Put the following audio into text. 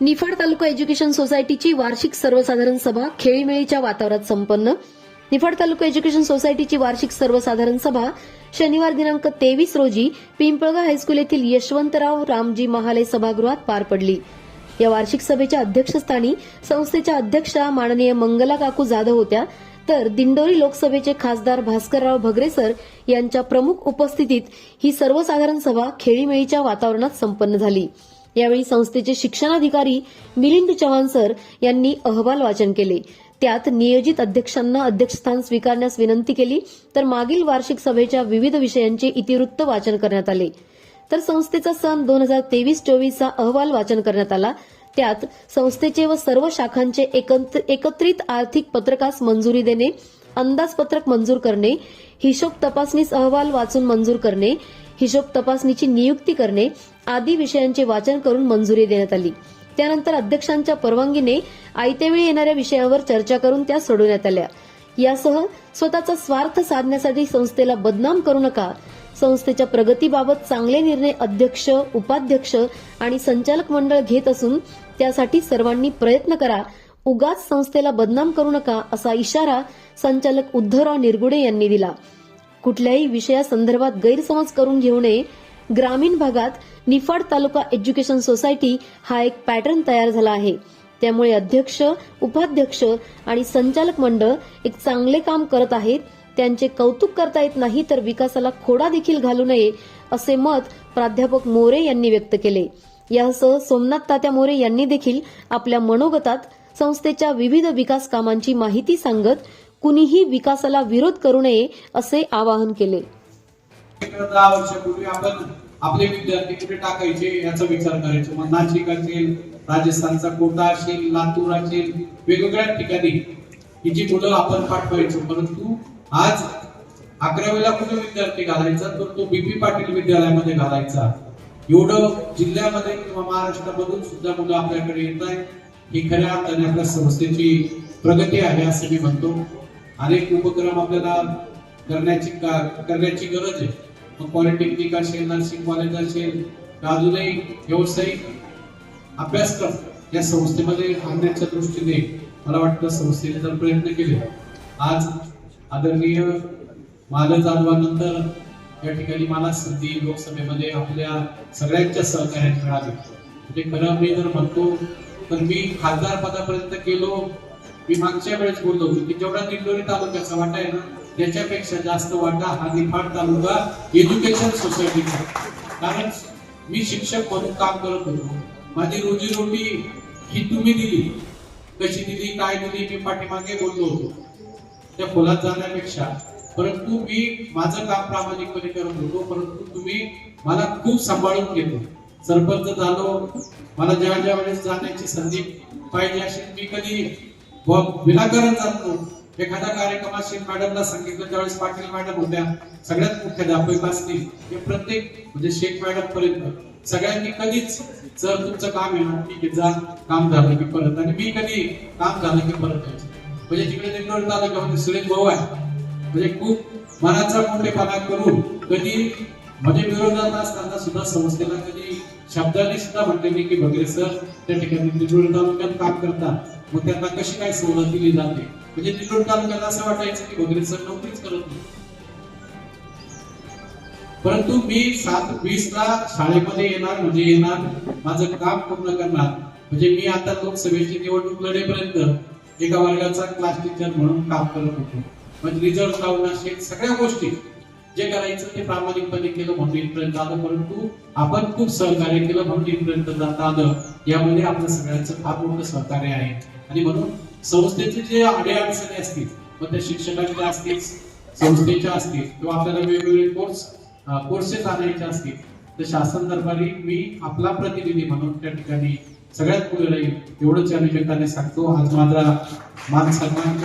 निफाड तालुका education सोसायटीची वार्षिक सर्वसाधारण सभा खेळीमेळीच्या वातावरणात संपन्न. निफाड तालुका एज्युकेशन सोसायटीची वार्षिक सर्वसाधारण सभा शनिवार दिनांक तेवीस रोजी पिंपळगाव हायस्कूल येथील यशवंतराव रामजी महाले सभागृहात पार पडली. या वार्षिक सभेच्या अध्यक्षस्थानी संस्थेच्या अध्यक्षा माननीय मंगला काकू जाधव होत्या. तर दिंडोरी लोकसभेचे खासदार भास्करराव भगरेसर यांच्या प्रमुख उपस्थितीत ही सर्वसाधारण सभा खेळीमेळीच्या वातावरणात संपन्न झाली. यावेळी संस्थेचे शिक्षणाधिकारी मिलिंद चव्हाण सर यांनी अहवाल वाचन केले. त्यात नियोजित अध्यक्षांना अध्यक्षस्थान स्वीकारण्यास विनंती केली तर मागील वार्षिक सभेच्या विविध विषयांचे इतिवृत्त वाचन करण्यात आले. तर संस्थेचा सन दोन हजार तेवीस चोवीसचा अहवाल वाचन करण्यात आला. त्यात संस्थेचे व सर्व शाखांचे एकत्रित आर्थिक पत्रकास मंजुरी देणे अंदाजपत्रक मंजूर करणे हिशोब तपासणीस अहवाल वाचून मंजूर करणे हिशोब तपासणीची नियुक्ती करणे आदी विषयांचे वाचन करून मंजुरी देण्यात आली. त्यानंतर अध्यक्षांच्या परवानगीने आयत्यावेळी येणाऱ्या विषयावर चर्चा करून त्या सोडवण्यात आल्या. यासह स्वतःचा स्वार्थ साधण्यासाठी संस्थेला बदनाम करू नका. संस्थेच्या प्रगतीबाबत चांगले निर्णय अध्यक्ष उपाध्यक्ष आणि संचालक मंडळ घेत असून त्यासाठी सर्वांनी प्रयत्न करा. उगाच संस्थेला बदनाम करू नका असा इशारा संचालक उद्धवराव निरगुडे यांनी दिला. कुठल्याही विषयासंदर्भात गैरसमज करून घेऊ नये ग्रामीण भागात निफाड तालुका एज्युकेशन सोसायटी हा एक पॅटर्न तयार झाला आहे. त्यामुळे अध्यक्ष उपाध्यक्ष आणि संचालक मंडळ एक चांगले काम करत आहेत. त्यांचे कौतुक करता येत नाही तर विकासाला खोडा देखील घालू नये असे मत प्राध्यापक मोरे यांनी व्यक्त केले. यासह सोमनाथ तात्या मोरे यांनी देखील आपल्या मनोगतात संस्थेच्या विविध विकास कामांची माहिती सांगत कुणीही विकासाला विरोध करू नये असे आवाहन केले. दहा वर्षापूर्वी आपण आपले विद्यार्थी कुठे टाकायचे याचा विचार करायचो. मग नाशिक असेल राजस्थानचा कोटा असेल लातूर असेल वेगवेगळ्या ठिकाणी ही जी मुलं आपण पाठवायचो. परंतु आज अकरावीला कुठे विद्यार्थी घालायचा? तर तो बीपी पाटील विद्यालयामध्ये घालायचा. एवढं जिल्ह्यामध्ये किंवा महाराष्ट्रामधून सुद्धा मुलं आपल्याकडे येत आहेत. ही खऱ्या अर्थाने आपल्या संस्थेची प्रगती आहे असं मी म्हणतो. अनेक उपक्रम आपल्याला करण्याची का- करण्याची गरज आहे. मग पॉलिटेक्निक असेल नर्सिंग कॉलेज असेल अजूनही व्यावसायिक अभ्यासक्रम या संस्थेमध्ये आणण्याच्या दृष्टीने मला वाटतं संस्थेने जर प्रयत्न केले. आज आदरणीय माल जाधवानंतर या ठिकाणी मला संधी लोकसभेमध्ये आपल्या सगळ्यांच्या सहकार्याने मिळाली. म्हणजे खरं मी जर म्हणतो तर मी खासदार पदापर्यंत गेलो मी मागच्या वेळेस बोललो होतो की जेवढा दिंडोरी तालुक्याचा वाटा आहे ना त्याच्यापेक्षा जास्त वाटा हा निफाड तालुका एज्युकेशन सोसायटीचा कारण मी शिक्षक म्हणून काम करत होतो. माझी रोजीरोटी ही तुम्ही दिली. कशी दिली काय दिली मी पाठीमागे बोललो होतो. त्या खोलात जाण्यापेक्षा. परंतु मी माझं काम प्रामाणिकपणे करत होतो. परंतु तुम्ही मला खूप सांभाळून घेतो सरपंच झालो. मला ज्या ज्या वेळेस जाण्याची संधी पाहिजे अशी मी कधी विनाकारण जात एखाद्या कार्यक्रमात शेख मॅडमला सांगितलं त्यावेळेस पाटील मॅडम होत्या सगळ्यात मुख्याध्यापक असतील हे प्रत्येक म्हणजे शेख मॅडम पर्यंत. सगळ्यांनी कधीच जर तुमचं काम येणार ठीक आहे जा काम झालं की परत. आणि मी कधी काम झालं की परत यायचं म्हणजे तिकडे झालं तालुक्यामध्ये सुरेश भाऊ आहे म्हणजे खूप मनाचा मोठेपणा करून कधी म्हणजे विरोधात असताना सुद्धा संस्थेला कधी शब्दाने सुद्धा म्हटले नाही की भगरे सर त्या ठिकाणी निलूर तालुक्यात काम करतात. मग त्यांना कशी काय सवलत दिली जाते? म्हणजे निलूर तालुक्याला असं वाटायचं की भगरे सर नोकरीच करत नाही. परंतु मी सात वीस ला शाळेमध्ये येणार म्हणजे येणार माझं काम पूर्ण करणार. म्हणजे मी आता लोकसभेची निवडणूक लढेपर्यंत एका वर्गाचा क्लास टीचर म्हणून काम करत होतो. म्हणजे रिझल्ट लावून असेल सगळ्या गोष्टी. जे करायचं ते प्रामाणिकपणे केलं म्हणून इथपर्यंत आलं. परंतु आपण खूप सहकार्य केलं म्हणून इथपर्यंत जाता आलं. यामध्ये आपल्या सगळ्यांचं फार मोठं सहकार्य आहे. आणि म्हणून संस्थेचे जे अडी अडचणी असतील मग त्या शिक्षकांच्या असतील संस्थेच्या असतील किंवा आपल्याला वेगवेगळे कोर्स कोर्सेस आणायचे असतील तर शासन दरबारी मी आपला प्रतिनिधी म्हणून त्या ठिकाणी सगळ्यात पुढे राहील एवढंच या निमित्ताने सांगतो. आज माझा मान सन्मान